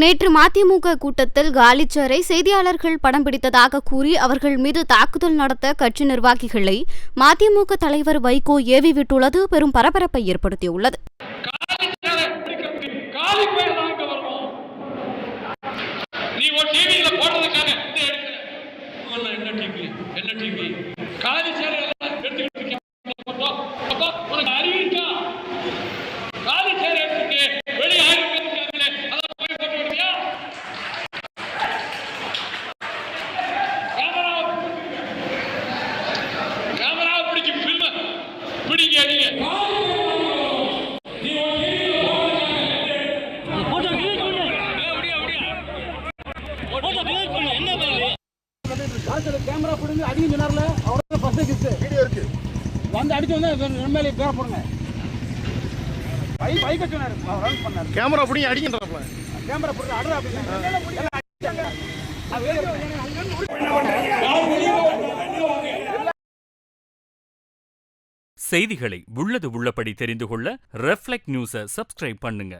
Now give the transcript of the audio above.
நேற்று மதிமுக கூட்டத்தில் காலிச்சரை செய்தியாளர்கள் படம் பிடித்ததாக கூறி அவர்கள் மீது தாக்குதல் நடத்த கட்சி நிர்வாகிகளை மதிமுக தலைவர் வைகோ ஏவி விட்டுள்ளது. பெரும் பரபரப்பை ஏற்படுத்தியுள்ளது. என்ன டிவி காலி சேரை எடுத்துக்கிட்டு காலத்துல கேமரா பிடிங்க அடிக்க சொன்னார்ல அவரோட ஃபர்ஸ்ட் கிஃப்ட் வீடியோ இருக்கு. வந்து அடிச்சு வந்து நன்மையில பேர போடுங்க. பை பைக்க சொன்னாரு. ரன் பண்ணாரு. கேமரா பிடிங்க அடிக்கின்றப்ப கேமரா போட்டு அடுறா அப்படின்னு. செய்திகளை உள்ளது உள்ளபடி தெரிந்து கொள்ள ரெஃப்ளெக்ட் நியூஸை சப்ஸ்கிரைப் பண்ணுங்க.